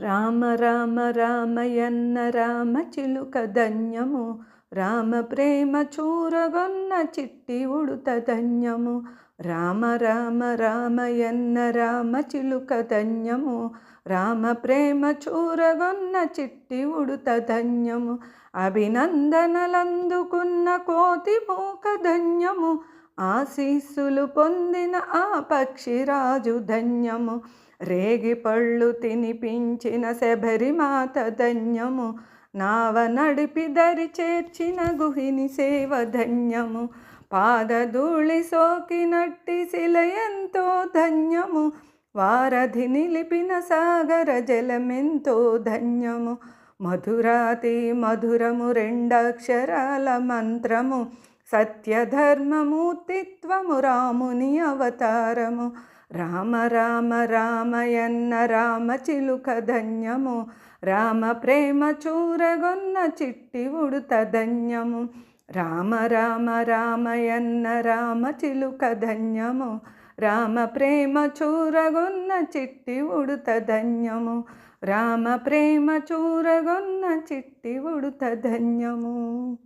రామ రామ రామయన్న రామ చిలుక ధన్యము. రామ ప్రేమ చూరగొన్న చిట్టి ఉడుత ధన్యము. రామ రామ రామయన్న రామ చిలుక ధన్యము. రామ ప్రేమ చూరగొన్న చిట్టి ఉడుత ధన్యము. అభినందనలందుకున్న కోతి మూక ధన్యము. ఆశీస్సులు పొందిన ఆ పక్షిరాజు ధన్యము. రేగి పళ్ళు తినిపించిన శబరిమాత ధన్యము. నావ నడిపి దరి చేర్చిన గుహిని సేవ ధన్యము. పాదధూళి సోకినట్టి శిల ఎంతో ధన్యము. వారధి నిలిపిన సాగర జలమెంతో ధన్యము. మధురాతి మధురము రెండక్షరాల మంత్రము. సత్యధర్మమూర్తిత్వము రాముని అవతారము. రామ రామ రామయన్న రామ చిలుక ధన్యము. రామ ప్రేమ చూరగొన్న చిట్టి ఉడుత ధన్యము. రామ రామ రామయన్న రామ చిలుక ధన్యము. రామ ప్రేమ చూరగొన్న చిట్టి ఉడుత ధన్యము. రామ ప్రేమ చూరగొన్న చిట్టి ఉడుత ధన్యము.